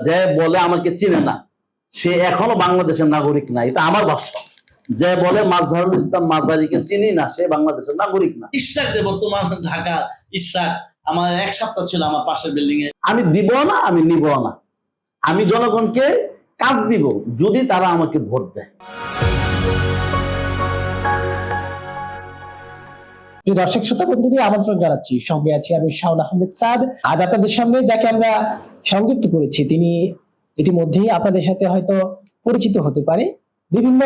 যে বলে আমাকে চিনে না সে এখনও বাংলাদেশের নাগরিক না এটা আমার ভাষ্য যে বলে মাজহারুল ইসলাম মাজারিকে চিনি না সে বাংলাদেশের নাগরিক না। ইশাক যে বর্তমান ঢাকা ইশাক আমার এক সপ্তাহ ছিল আমার পাশের বিল্ডিং এ। আমি দিব না আমি নিব না। আমি জনগণকে কাজ দিব যদি তারা আমাকে ভোট দেয়। দর্শক শ্রোতা বন্ধুদের আমন্ত্রণ জানাচ্ছি। সঙ্গে আছি আমি শাওন আহমেদ সাদ। আজ আপনাদের সামনে যাকে আমরা সংযুক্ত করেছি। তিনি ইতিমধ্যেই আপনাদের সাথে হয়তো পরিচিত হতে পারে। বিভিন্ন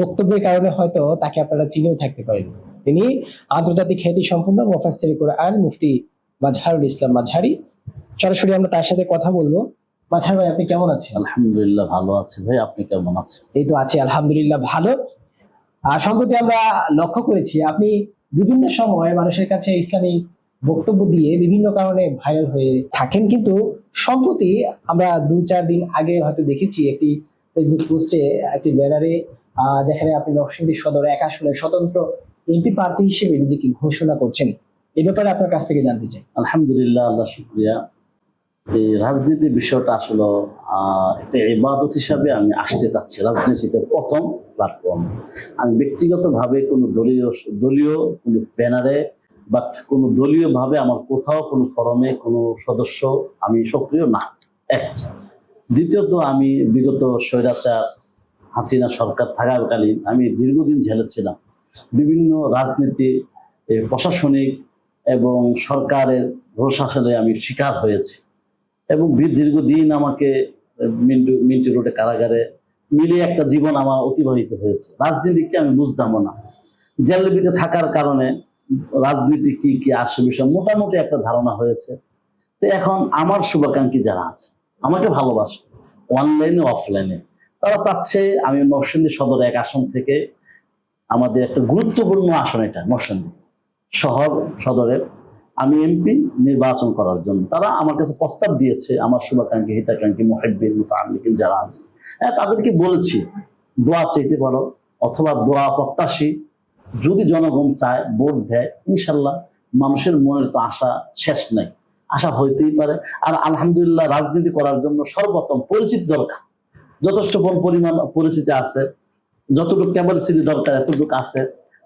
বক্তব্যের কারণে হয়তো তাকে আপনারা চিনেও থাকতে পারেন। তিনি আন্তর্জাতিক খ্যাতি সম্পন্ন মোফাসসির কোরআন মুফতি মাজহারুল ইসলাম মাঝহারি। সরাসরি আমরা তার সাথে কথা বলব। মাঝহার ভাই আপনি কেমন আছেন? আলহামদুলিল্লাহ ভালো আছে। ভাই আপনি কেমন আছেন? এই তো আছি আলহামদুলিল্লাহ ভালো। আর সম্প্রতি আমরা লক্ষ্য করেছি আপনি বিভিন্ন সময় মানুষের কাছে ইসলামী বক্তব্য দিয়ে বিভিন্ন কারণে ভাইরাল হয়ে থাকেন। কিন্তু সম্প্রতি আমরা দু চার দিন আগে হয়তো দেখেছি একটি ফেসবুক পোস্টে একটি ব্যানারে যেখানে আপনি নরসিংদী সদর এক আসনের স্বতন্ত্র এমপি প্রার্থী হিসেবে নিজেকে ঘোষণা করছেন। এ ব্যাপারে আপনার কাছ থেকে জানতে চাই। আলহামদুলিল্লাহ, আল্লাহ শুক্রিয়া। এই রাজনীতি বিষয়টা আসলে একটা ইবাদত হিসাবে আমি আসতে চাচ্ছি। রাজনীতিতে প্রথম প্ল্যাটফর্ম আমি ব্যক্তিগতভাবে কোনো দলীয় দলীয় কোনো ব্যানারে বাট কোনো দলীয় ভাবে আমার কোথাও কোনো ফরমে কোনো সদস্য আমি সক্রিয় না। এক। দ্বিতীয়ত, আমি বিগত স্বৈরাচার হাসিনা সরকার থাকাকালীন আমি দীর্ঘদিন ঝেলেছিলাম বিভিন্ন রাজনীতি প্রশাসনিক এবং সরকারের প্রশাসনে আমি শিকার হয়েছি। এবং দীর্ঘদিন আমাকে মিন্টু মিন্টু রোডে কারাগারে মিলিয়ে একটা জীবন আমার অতিবাহিত হয়েছে। রাজনীতিকে আমি বুঝতামও না। জেলবিতে থাকার কারণে রাজনীতি কি কি আসে বিষয় মোটামুটি একটা ধারণা হয়েছে। তো এখন আমার শুভাকাঙ্ক্ষী যারা আছে, আমাকে ভালোবাসে অনলাইনে অফলাইনে তারা চাচ্ছে আমি নরসিংদী সদর এক আসন থেকে আমাদের একটা গুরুত্বপূর্ণ আসন এটা, নরসিংদী শহর সদরে আমি এমপি নির্বাচন করার জন্য। তারা আমার কাছে প্রস্তাব দিয়েছে, আমার শুভাকাঙ্ক্ষী, হিতাকাঙ্ক্ষী মহিবিন মোতামিন যারা আছে। হ্যাঁ তাদেরকে বলেছি, দোয়া চাইতে পারো, অথবা দোয়া প্রত্যাশী যদি জনগণ চায়, ভোট দেয়, ইনশাল্লাহ মানুষের মনের তো আশা শেষ নাই। আশা হইতেই পারে। আর আলহামদুলিল্লাহ রাজনীতি করার জন্য সর্বপ্রথম পরিচিত দরকার। যথেষ্ট পরিমাণ পরিচিতি আছে, যতটুকু ক্যাপাসিটি দরকার, এতটুকু আছে।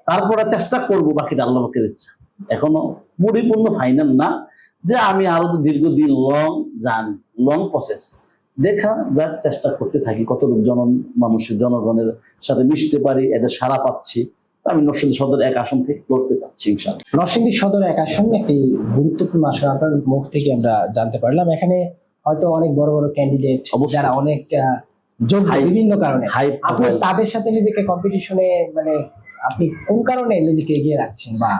তারপরে চেষ্টা করব বাকিটা আল্লাহ পাকের ইচ্ছা। এখনও পরিপূর্ণ ফাইনাল না। যে আমি আরও তো দীর্ঘদিন লং জানি লং প্রসেস দেখা যাক, চেষ্টা করতে থাকি কতটুকু জন, মানুষের, জনগণের সাথে মিশতে পারি, এদের সারা পাচ্ছি। আমি নরসিংদী সদর এক আসন থেকে লড়তে চাচ্ছি নরসিংদী সদর এক আসন একটি গুরুত্বপূর্ণ আসন আপনার মুখ থেকে আমরা জানতে পারলাম। এখানে হয়তো অনেক বড় বড় ক্যান্ডিডেট যারা অনেক যোগ্য বিভিন্ন কারণে। আপনি তাদের সাথে নিজেকে কম্পিটিশনে মানে আপনি কোন কারণে নিজেকে এগিয়ে রাখছেন? বা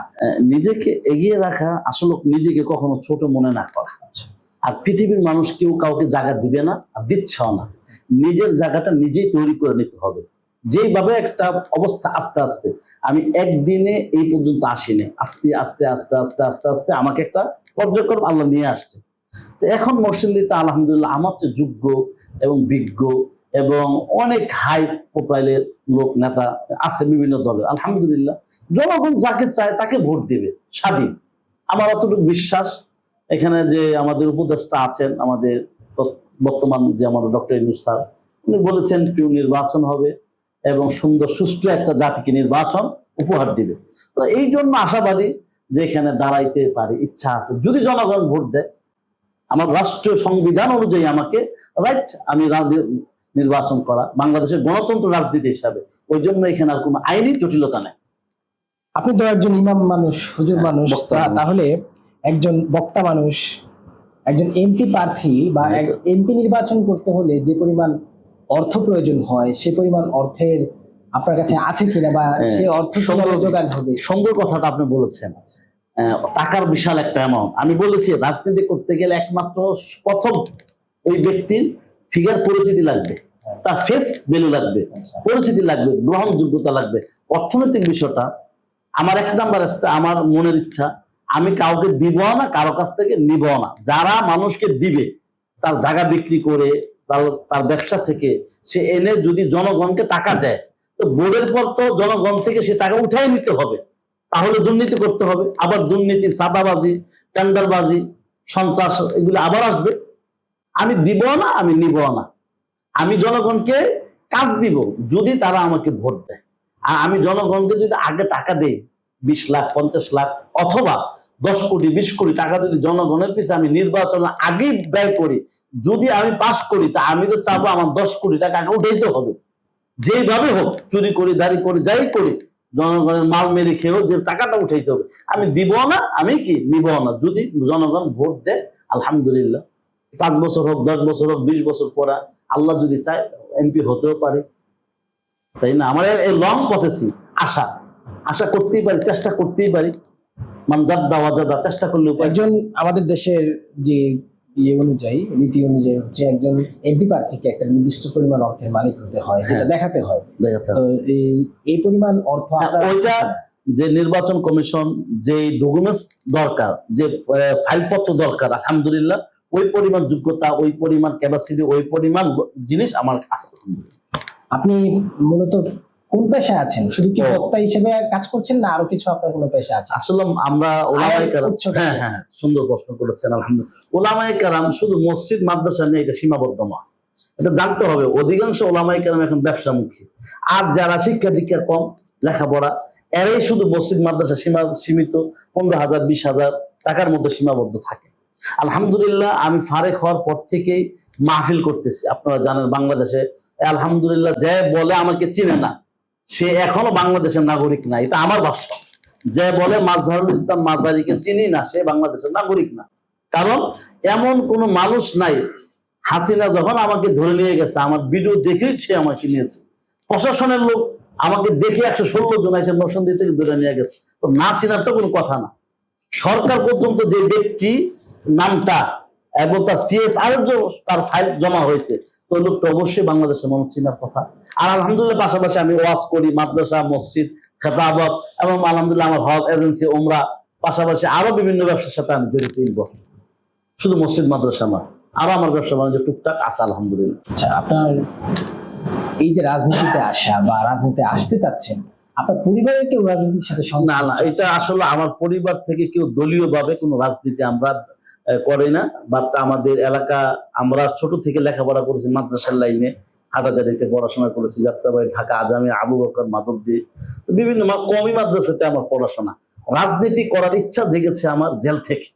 নিজেকে এগিয়ে রাখা আসলে নিজেকে কখনো ছোট মনে না করা। আর পৃথিবীর মানুষ কেউ কাউকে জায়গা দিবে না আর দিচ্ছেও না। নিজের জায়গাটা নিজেই তৈরি করে নিতে হবে। যেইভাবে একটা অবস্থা আস্তে আস্তে, আমি একদিনে এই পর্যন্ত আসিনি। আস্তে আস্তে আস্তে আস্তে আস্তে আস্তে আমাকে একটা পর্যায়ক্রম আল্লাহ নিয়ে আসছে। তো এখন মসজিদিতে আলহামদুলিল্লাহ আমার চেয়ে যোগ্য এবং বিজ্ঞ এবং অনেক হাই প্রোফাইলের লোক, নেতা আছে বিভিন্ন দলের। আলহামদুলিল্লাহ, জনগণ যাকে চায় তাকে ভোট দেবে, স্বাধীন। আমার অতটুকু বিশ্বাস, এখানে যে আমাদের উপদেষ্টা আছেন, আমাদের বর্তমান যে আমাদের ডক্টর ইনুস স্যার, উনি বলেছেন কেউ নির্বাচন হবে। এবং সুন্দর সুষ্ঠু একটা জাতিকে নির্বাচন উপহার দিবে। তো এই জন্য আশাবাদী যে এখানে দাঁড়াইতে পারে ইচ্ছা আছে। যদি জনগণ ভোট দেয় আমার রাষ্ট্রীয় সংবিধান অনুযায়ী আমাকে রাইট আমি নির্বাচন করা বাংলাদেশের গণতন্ত্র রাজনীতি হিসাবে। ওই জন্য এখানে আর কোনো আইনি জটিলতা নেই। আপনি তো একজন ইমাম মানুষ হুজুর হ্যাঁ, মানুষ। তাহলে একজন বক্তা মানুষ একজন এমপি প্রার্থী বা হ্যাঁ, এমপি নির্বাচন করতে হলে যে পরিমাণ অর্থ প্রয়োজন হয় সে পরিমাণ অর্থের আপনার কাছে আছে কিনা বা হ্যাঁ, সে অর্থ জোগাড় হবে? সুন্দর কথাটা আপনি বলেছেন। টাকার বিশাল একটা অ্যামাউন্ট আমি বলেছি রাজনীতি করতে গেলে একমাত্র প্রথম ওই ব্যক্তির ফিগার পরিচিতি লাগবে। তার ফেস ভ্যালু লাগবে পরিচিতি লাগবে গ্রহণযোগ্যতা লাগবে। অর্থনৈতিক বিষয়টা আমার এক নাম্বার আসতে আমার মনের ইচ্ছা আমি কাউকে দিব না কারও কাছ থেকে নিব না। যারা মানুষকে দিবে তার জায়গা বিক্রি করে তার তার ব্যবসা থেকে সে এনে যদি জনগণকে টাকা দেয়, তো বোর্ডের পর তো জনগণ থেকে সে টাকা উঠাই নিতে হবে। তাহলে দুর্নীতি করতে হবে। আবার দুর্নীতি সাদাবাজি টেন্ডারবাজি, সন্ত্রাস, এগুলো আবার আসবে। আমি দিব না, আমি নিব না। আমি জনগণকে কাজ দিব, যদি তারা আমাকে ভোট দেয়। আর আমি জনগণকে যদি আগে টাকা দেই, বিশ লাখ, পঞ্চাশ লাখ, অথবা দশ কোটি, বিশ কোটি টাকা যদি জনগণের পিছনে আমি নির্বাচন আগে ব্যয় করি, যদি আমি পাস করি, তা আমি তো চাবো আমার দশ কোটি টাকা উঠাইতে হবে। যেভাবে হোক, চুরি করি, দাড়ি করি, যাই করি, জনগণের মাল মেরে খেয়েও যে টাকাটা উঠাইতে হবে, আমি দিব না, আমি কি নিব না? যদি জনগণ ভোট দেয়, আলহামদুলিল্লাহ। পাঁচ বছর হোক, দশ বছর হোক, বিশ বছর পরা আল্লাহ যদি চায়, এমপি হতেও পারে। তাই না? আমার এই লং প্রসেসিং আশা। আশা করতেই পারি, চেষ্টা করতেই পারি। ওয়াজাদা চেষ্টা করলে একজন আমাদের দেশের যে ইয়ে অনুযায়ী নীতি অনুযায়ী হচ্ছে একজন এমপি প্রার্থীকে একটা নির্দিষ্ট পরিমাণ অর্থের মালিক হতে হয় হ্যাঁ। দেখাতে হয়। তো এই এই পরিমাণ অর্থ হ্যাঁ, ওইটা যে নির্বাচন কমিশন যে ডকুমেন্টস দরকার যে ফাইলপত্র দরকার আলহামদুলিল্লাহ ওই পরিমাণ যোগ্যতা ওই পরিমাণ ক্যাপাসিটি ওই পরিমাণ জিনিস আমার আছে। আপনি মূলত কোন পেশায় আছেন? শুধু কি বক্তা হিসেবে কাজ করছেন না আরও কিছু আপনার কোনো পেশা আছে আসলে আমরা কারাম হ্যাঁ হ্যাঁ সুন্দর প্রশ্ন করেছেন আলহামদুলিল্লাহ। শুধু মসজিদ মাদ্রাসা নিয়ে এটা সীমাবদ্ধ নয় এটা জানতে হবে অধিকাংশ ওলামাই কারাম এখন ব্যবসামুখী। আর যারা শিক্ষা দীক্ষা কম লেখাপড়া এরাই শুধু মসজিদ মাদ্রাসা সীমা সীমিত পনেরো হাজার বিশ হাজার টাকার মধ্যে সীমাবদ্ধ থাকে। আলহামদুলিল্লাহ আমি ফারেক হওয়ার পর থেকেই মাহফিল করতেছি। আপনারা জানেন বাংলাদেশে আলহামদুলিল্লাহ যে বলে আমাকে চিনে না। সে এখনও বাংলাদেশের নাগরিক না, এটা আমার ভাষ্য যে বলে মাজহারুল ইসলাম মাজারিকে চিনি না, সে বাংলাদেশের নাগরিক না। কারণ এমন কোনো মানুষ নাই, হাসিনা যখন আমাকে ধরে নিয়ে গেছে, আমার ভিডিও দেখেই সে আমাকে নিয়েছে। প্রশাসনের লোক আমাকে দেখে একশো ষোলো জন এসে নরসিংদী থেকে ধরে নিয়ে গেছে। তো না চিনার তো কোনো কথা না। সরকার পর্যন্ত যে ব্যক্তি নামটা এবং তার সিএসআর তার ফাইল জমা হয়েছে তো লোকটা অবশ্যই বাংলাদেশের মানুষ চিনার কথা। আর আলহামদুলিল্লাহ পাশাপাশি আমি ওয়াজ করি মাদ্রাসা মসজিদ খেতাবত এবং আলহামদুলিল্লাহ আমার হজ এজেন্সি ওমরা পাশাপাশি আরও বিভিন্ন ব্যবসার সাথে আমি জড়িত শুধু মসজিদ মাদ্রাসা নয় আরও আমার ব্যবসা বাণিজ্য টুকটাক আছে আলহামদুলিল্লাহ। আচ্ছা আপনার এই যে রাজনীতিতে আসা বা রাজনীতিতে আসতে চাচ্ছেন আপনার পরিবারের কেউ রাজনীতির সাথে না না এটা আসলে আমার পরিবার থেকে কেউ দলীয় ভাবে কোনো রাজনীতি আমরা করে না বাট আমাদের এলাকা আমরা ছোট থেকে লেখাপড়া করেছি মাদ্রাসার লাইনে হাটাজারিতে পড়াশোনা করেছি যাত্রাবাড়ি ঢাকা আজামি আবু বকর মাধবদী তো বিভিন্ন কমই মাদ্রাসাতে আমার পড়াশোনা। রাজনীতি করার ইচ্ছা জেগেছে আমার জেল থেকে।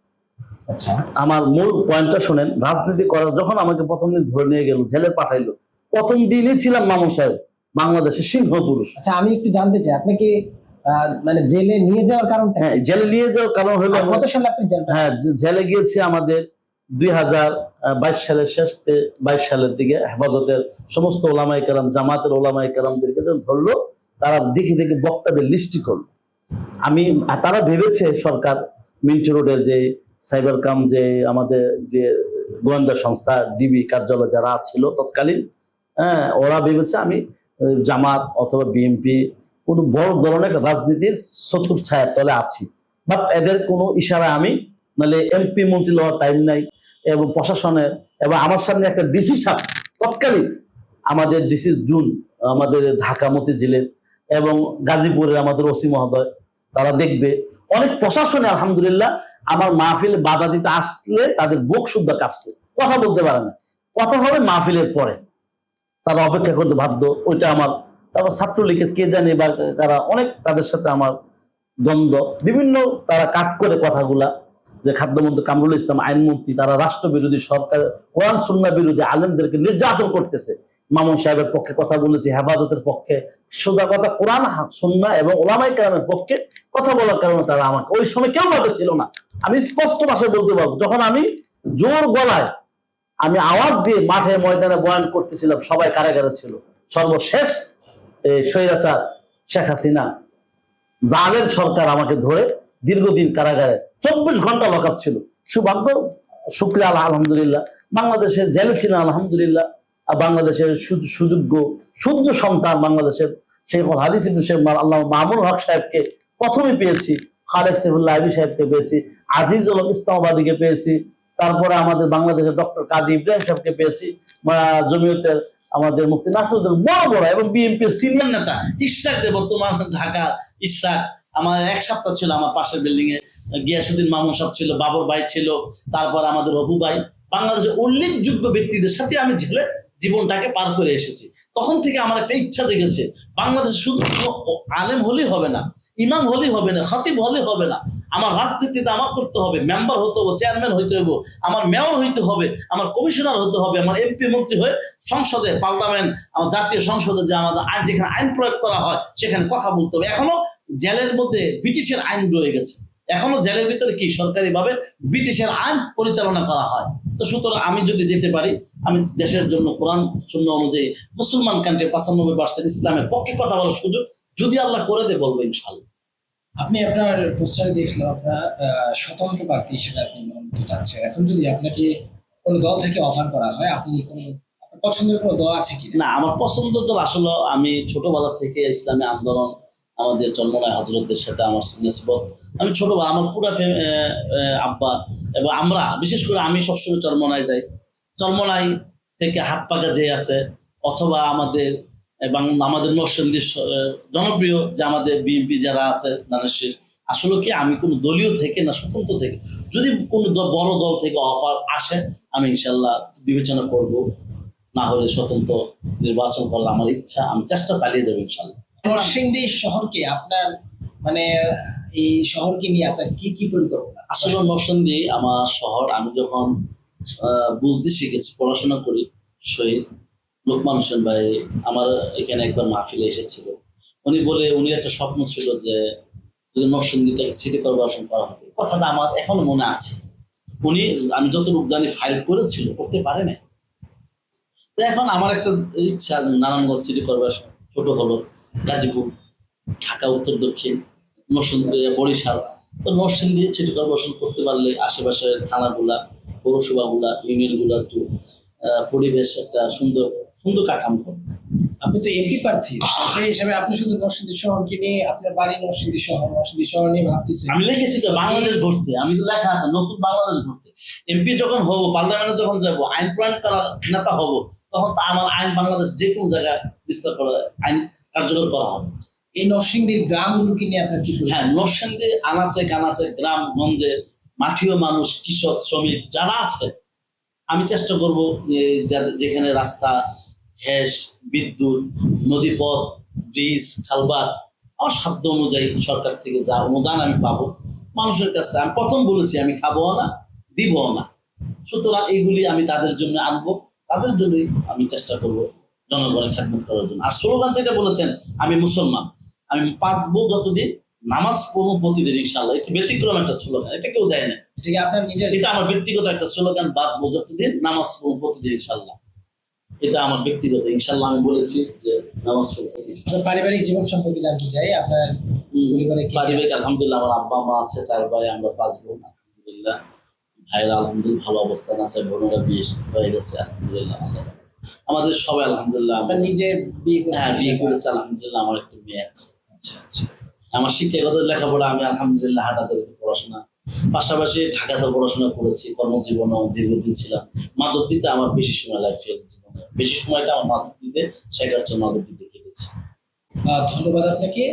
আচ্ছা। আমার মূল পয়েন্টটা শোনেন রাজনীতি করার যখন আমাকে প্রথম দিন ধরে নিয়ে গেল জেলে পাঠাইলো প্রথম দিনই ছিলাম মামু সাহেব বাংলাদেশের সিংহ পুরুষ। আচ্ছা আমি একটু জানতে চাই আপনাকে মানে জেলে নিয়ে যাওয়ার কারণটা হ্যাঁ জেলে নিয়ে যাওয়ার কারণ হলো কত সালে আপনি জেল হ্যাঁ জেলে গিয়েছি আমাদের দুই হাজার বাইশ সালের শেষ বাইশ সালের দিকে হেফাজতের সমস্ত ওলামাই কালাম জামাতের ওলামাই কালামদেরকে যখন ধরলো তারা দেখে দেখে বক্তাদের লিস্টি করল। আমি তারা ভেবেছে সরকার মিন্টু রোডের যে সাইবার কাম যে আমাদের যে গোয়েন্দা সংস্থা ডিবি কার্যালয় যারা ছিল তৎকালীন হ্যাঁ ওরা ভেবেছে আমি জামাত অথবা বিএনপি কোনো বড় ধরনের রাজনীতির শত্রুর ছায়ার তলে আছি। বাট এদের কোনো ইশারা আমি, নাহলে এমপি মন্ত্রী লওয়ার টাইম নাই এবং প্রশাসনের এবং আমার সামনে একটা ডিসি সাপ তৎকালীন আমাদের ডিসি জুন আমাদের ঢাকা মতিঝিলের এবং গাজীপুরের আমাদের ওসি মহোদয়, তারা দেখবে। অনেক প্রশাসনে আলহামদুলিল্লাহ আমার মাহফিল বাধা দিতে আসলে তাদের বুক শুদ্ধ কাঁপছে। কথা বলতে পারে না। কথা হবে মাহফিলের পরে। তারা অপেক্ষা করতে বাধ্য, ওইটা আমার তারপর ছাত্রলীগের কে জানে বা তারা অনেক তাদের সাথে আমার দ্বন্দ্ব। বিভিন্ন তারা কাট করে কথাগুলা, যে খাদ্যমন্ত্রী কামরুল ইসলাম আইনমন্ত্রী, তারা রাষ্ট্র বিরোধী সরকার, কোরআন, সুন্না বিরোধী আলেমদেরকে নির্যাতন করতেছে। মামুন সাহেবের পক্ষে কথা বলেছি, হেফাজতের পক্ষে সোজা কথা কোরআন, সুন্না এবং ওলামাই কালামের পক্ষে কথা বলার কারণে তারা আমাকে, ওই সময় কেউ মাঠে ছিল না। আমি স্পষ্ট ভাষায় বলতে পারব, যখন আমি জোর গলায় আমি আওয়াজ দিয়ে মাঠে ময়দানে বয়ান করতেছিলাম, সবাই কারাগারে ছিল। সর্বশেষ স্বৈরাচার শেখ হাসিনা। জালেম সরকার আমাকে ধরে দীর্ঘদিন কারাগারে। চব্বিশ ঘণ্টা লকআপ ছিল। সৌভাগ্য, শুক্রিয়া আল্লাহ আলহামদুলিল্লাহ। বাংলাদেশের জেলে ছিলেন, আলহামদুলিল্লাহ। আর বাংলাদেশের সুযোগ্য সূর্য সন্তান বাংলাদেশের শেখ হাদিস শেখ আল্লাহ মামুন হক সাহেবকে প্রথমে পেয়েছি। খালেক সাইফুল্লাহ আবি সাহেবকে পেয়েছি। আজিজুল ইসলামাবাদীকে পেয়েছি। তারপরে আমাদের বাংলাদেশের ডক্টর কাজী ইব্রাহিম সাহেবকে পেয়েছি। জমিয়তের আমাদের মুফতি নাসিরুদ্দিন বড় বড় এবং বিএনপির সিনিয়র নেতা। ইশাক যে বর্তমান ঢাকা, ইশাক, আমার এক সপ্তাহ ছিল আমার পাশের বিল্ডিং এ। গিয়াসুদ্দিন মামুন সাহেব ছিল, বাবর ভাই ছিল, তারপর আমাদের অপু ভাই। বাংলাদেশের উল্লেখযোগ্য ব্যক্তিদের সাথে আমি জেলে জীবনটাকে পার করে এসেছি। তখন থেকে আমার একটা ইচ্ছা জেগেছে, বাংলাদেশে শুধু আলেম হলেই হবে না, ইমাম হলেই হবে না, খতিব হলেই হবে না। আমার রাজনীতিতে আমার করতে হবে মেম্বার হতে হবে চেয়ারম্যান হইতে হবে আমার মেয়র হইতে হবে, আমার কমিশনার হতে হবে, আমার এমপি মন্ত্রী হয়ে সংসদে পার্লামেন্ট আমার জাতীয় সংসদে যে আমাদের আইন, যেখানে আইন প্রয়োগ করা হয়, সেখানে কথা বলতে হবে। এখনও জেলের মধ্যে ব্রিটিশের আইন রয়ে গেছে। এখনও জেলের ভিতরে কি? সরকারি ভাবে ব্রিটিশের আইন পরিচালনা করা হয়। তো সুতরাং আমি যদি যেতে পারি, আমি দেশের জন্য কোরআন শূন্য অনুযায়ী মুসলমান কান্ট্রি পঁচানব্বই পার্সেন্ট ইসলামের পক্ষে কথা বলার সুযোগ যদি আল্লাহ করে দে বলব ইনশাল্লাহ আপনি আপনার পোস্টারে দেখলাম আপনার স্বতন্ত্র প্রার্থী হিসেবে আপনি মনোনীত চাচ্ছেন। এখন যদি আপনাকে কোনো দল থেকে অফার করা হয়, আপনি কোনো পছন্দের কোনো দল আছে কি না, আমার পছন্দ তো আসলে আমি ছোটবেলা থেকে ইসলামী আন্দোলন, আমাদের চন্মনায় হজরতদের সাথে আমার নিসবত। আমি ছোটবেলা, আমার পুরো আব্বা এবং আমরা, বিশেষ করে আমি সবসময় চরমনায় যাই। চরমনাই থেকে হাত পাকা যে আছে, অথবা আমাদের এবং আমাদের নরসিংদী জনপ্রিয় যে আমাদের বিএনপি যারা আছে দানেশ্বর আসলে কি আমি কোনো দলীয় থেকে না স্বতন্ত্র থেকে? যদি কোনো বড় দল থেকে অফার আসে আমি ইনশাল্লাহ বিবেচনা করব। না হলে স্বতন্ত্র নির্বাচন করার আমার ইচ্ছা আমি চেষ্টা চালিয়ে যাব ইনশাল্লাহ। নরসিংদী শহরকে আপনার মানে এই শহরকে নিয়ে আপনার কি কি পরিকল্পনা? আসলে নরসিংদী আমার শহর আমি যখন আহ, বুঝতে শিখেছি পড়াশোনা করি শহীদ লোকমান হোসেন ভাই আমার এখানে একবার মাহফিলে এসেছিল। উনি বলে, উনি একটা স্বপ্ন ছিল যে যদি নরসিংদীটাকে সিটি কর্পোরেশন করা হতো। কথাটা আমার এখনও মনে আছে। উনি, আমি যতটুকু জানি ফাইল করেছিল, করতে পারে না তো এখন আমার একটা ইচ্ছা নারায়ণগঞ্জ সিটি কর্পোরেশন ছোট হলো, গাজীপুর, ঢাকা, উত্তর, দক্ষিণ, নরসিংদী, বরিশাল। তো নরসিংদী সিটি কর্পোরেশন করতে পারলে আশেপাশের থানাগুলা, পৌরসভাগুলা ইউনিয়নগুলা একটু পরিবেশ একটা সুন্দর সুন্দর কাঠামো আপনি তো এমপি প্রার্থী সেই হিসাবে আপনি শুধু নরসিংদী শহরকে নিয়ে আপনার বাড়ি নরসিংদী শহর নরসিংদী শহর নিয়ে ভাবতেছেন। আমি লিখেছি তো বাংলাদেশ ঘুরতে আমি তো লেখা আছে নতুন বাংলাদেশ ঘুরতে এমপি যখন হব পার্লামেন্টে যখন যাব আইন প্রণয়ন করা নেতা হব তখন তা আমার আইন বাংলাদেশ যে কোনো জায়গায় বিস্তার করা আইন কার্যকর করা হবে। এই নরসিংদীর গ্রামগুলোকে নিয়ে আপনার কি? হ্যাঁ নরসিংদী আনাচে কানাচে গ্রাম গঞ্জে মাটিও মানুষ কৃষক শ্রমিক যারা আছে আমি চেষ্টা করব যেখানে রাস্তা ঘ্যাস বিদ্যুৎ, নদীপথ, ব্রিজ খালবার আমার সাধ্য অনুযায়ী সরকার থেকে যা অনুদান আমি পাবো মানুষের কাছে আমি প্রথম বলেছি, আমি খাব না, দিবও না। সুতরাং এইগুলি আমি তাদের জন্য আনব। তাদের জন্যই আমি চেষ্টা করব জনগণের খেদমত করার জন্য। আর স্লোগান যেটা বলেছেন, আমি মুসলমান। আমি পাঁচবো যতদিন, নামাজ পড়ব প্রতিদিন ইনশাল্লাহ। এটা ব্যতিক্রম একটা স্লোগান, এটা কেউ দেয় না। কি আপনার নিজের এটা আমার ব্যক্তিগত একটা স্লোগান বাঁচবো যতদিন নামাজ পড়ব প্রতিদিন ইনশাল্লাহ এটা আমার ব্যক্তিগত ইনশাল্লাহ আমি বলেছি যে নামাজ পড়ব পারিবারিক জীবন সম্পর্কে জানতে চাই আপনার পরিবারে পারিবারিক আলহামদুলিল্লাহ আমার আব্বা মা আছে চার ভাই আমরা পাঁচ বোন আলহামদুলিল্লাহ। ভাইরা আলহামদুলিল্লাহ ভালো অবস্থান আছে বোনেরা বিয়ে হয়ে গেছে আলহামদুলিল্লাহ আমাদের সবাই আলহামদুলিল্লাহ আমরা- নিজের বিয়ে হ্যাঁ বিয়ে করেছে আলহামদুলিল্লাহ আমার একটা মেয়ে আছে। আচ্ছা আচ্ছা আমার শিক্ষাগত লেখাপড়া আমি আলহামদুলিল্লাহ হাটাতে পড়াশোনা পাশাপাশি ঢাকাতে পড়াশোনা করেছি কর্মজীবনে দীর্ঘদিন ছিলাম। মাদক দিতে আমার বেশি সময় লাইফের জীবনে, বেশি সময়টা আমার মাধবদীতে শেখার জন্য মাধবদীতে কেটেছে। ধন্যবাদ আপনাকে।